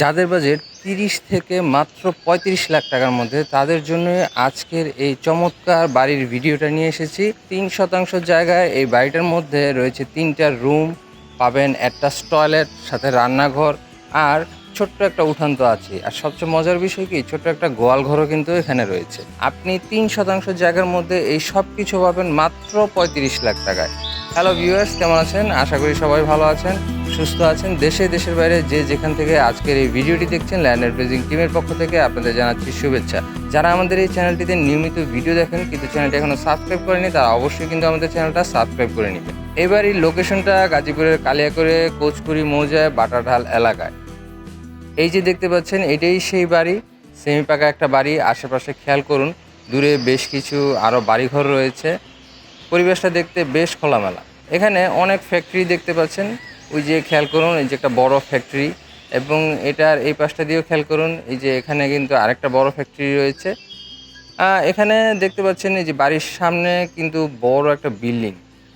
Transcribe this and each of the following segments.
যাদের বাজেট তিরিশ থেকে মাত্র পঁয়ত্রিশ লাখ টাকার মধ্যে, তাদের জন্য আজকের এই চমৎকার বাড়ির ভিডিওটা নিয়ে এসেছি। তিন শতাংশ জায়গায় এই বাড়িটার মধ্যে রয়েছে তিনটা রুম পাবেন একটা টয়লেট সাথে রান্নাঘর, আর ছোট্ট একটা উঠান তো আছে আর সবচেয়ে মজার বিষয় কি, ছোট্ট একটা গোয়াল ঘরও কিন্তু এখানে রয়েছে। আপনি তিন শতাংশ জায়গার মধ্যে এই সব কিছু পাবেন মাত্র পঁয়ত্রিশ লাখ টাকায়। হ্যালো ভিউয়ার্স কেমন আছেন? আশা করি সবাই ভালো আছেন। সুস্থ আছেন, দেশে, দেশের বাইরে যে যেখান থেকে আজকের এই ভিডিওটি দেখছেন, ল্যান্ডার ব্রেজিং টিমের পক্ষ থেকে আপনাদের জানাচ্ছি শুভেচ্ছা। যারা আমাদের এই চ্যানেলটিতে নিয়মিত ভিডিও দেখেন, কিন্তু চ্যানেলটি এখনও সাবস্ক্রাইব করেনি তারা অবশ্যই কিন্তু আমাদের চ্যানেলটা সাবস্ক্রাইব করে নেবেন। এবার এই লোকেশনটা গাজীপুরের কালিয়াকৈরে কোচপুরি মৌজায়, বাটাঢাল এলাকায়। এই যে দেখতে পাচ্ছেন, এটাই সেই বাড়ি। সেমি পাকা একটা বাড়ি, আশেপাশে খেয়াল করুন, দূরে বেশ কিছু আরও বাড়িঘর রয়েছে। পরিবেশটা দেখতে বেশ খোলামেলা। এখানে অনেক ফ্যাক্টরি দেখতে পাচ্ছেন ওই যে খেয়াল করুন, এই যে একটা বড় ফ্যাক্টরি এবং এটার এই পাশটা দিয়েও খেয়াল করুন, এই যে এখানে কিন্তু আরেকটা বড় ফ্যাক্টরি রয়েছে। এখানে দেখতে পাচ্ছেন এই যে বাড়ির সামনে কিন্তু বড় একটা বিল্ডিং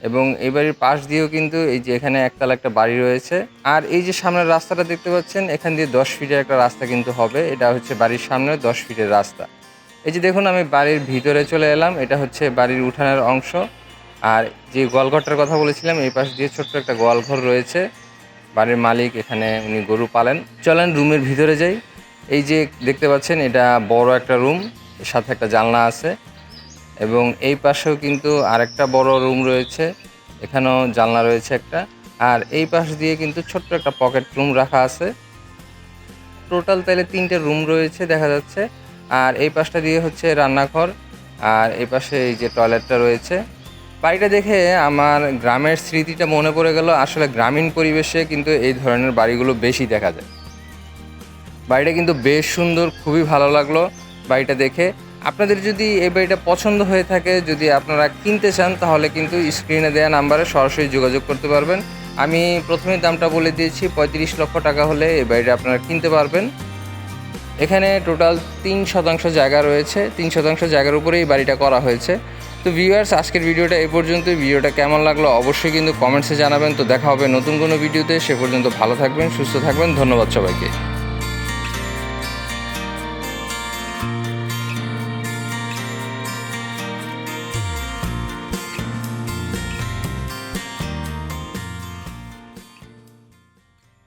এবং এই বাড়ির পাশ দিয়েও কিন্তু এই যে এখানে একতলা একটা বাড়ি রয়েছে। আর এই যে সামনের রাস্তাটা দেখতে পাচ্ছেন, এখান দিয়ে দশ ফিটের একটা রাস্তা কিন্তু হবে, এটা হচ্ছে বাড়ির সামনে দশ ফিটের রাস্তা। এই যে দেখুন, আমি বাড়ির ভিতরে চলে এলাম, এটা হচ্ছে বাড়ির উঠানের অংশ। আর যে গোয়ালঘরটার কথা বলেছিলাম, এই পাশ দিয়ে ছোট্ট একটা গোয়ালঘর রয়েছে। বাড়ির মালিক এখানে উনি গরু পালেন। চলেন রুমের ভিতরে যাই। এই যে দেখতে পাচ্ছেন, এটা বড় একটা রুম, এর সাথে একটা জানলা আছে এবং এই পাশেও কিন্তু আরেকটা বড় রুম রয়েছে, এখানেও জানলা রয়েছে একটা। আর এই পাশ দিয়ে কিন্তু ছোট্ট একটা পকেট রুম রাখা আছে। টোটাল তাহলে তিনটে রুম রয়েছে দেখা যাচ্ছে। আর এই পাশটা দিয়ে হচ্ছে রান্নাঘর, আর এই পাশে এই যে টয়লেটটা রয়েছে। বাড়িটা দেখে আমার গ্রামের স্মৃতিটা মনে পড়ে গেল, আসলে গ্রামীণ পরিবেশে কিন্তু এই ধরনের বাড়িগুলো বেশি দেখা যায়। বাড়িটা কিন্তু বেশ সুন্দর, খুবই ভালো লাগল বাড়িটা দেখে। আপনাদের যদি এই বাড়িটা পছন্দ হয়ে থাকে, যদি আপনারা কিনতে চান, তাহলে কিন্তু স্ক্রিনে দেওয়া নাম্বারে সরাসরি যোগাযোগ করতে পারবেন। আমি প্রথমে দামটা বলে দিয়েছি, পঁয়ত্রিশ লক্ষ টাকা হলে এই বাড়িটা আপনারা কিনতে পারবেন। এখানে টোটাল তিন শতাংশ জায়গা রয়েছে, তিন শতাংশ জায়গার উপরেই এই বাড়িটা করা হয়েছে। তো ভিউয়ার্স আজকের ভিডিওটা এ পর্যন্ত ভিডিওটা কেমন লাগল অবশ্যই কিন্তু কমেন্টসে জানাবেন। তো দেখা হবে নতুন কোনো ভিডিওতে। সে পর্যন্ত ভালো থাকবেন, সুস্থ থাকবেন। ধন্যবাদ সবাইকে।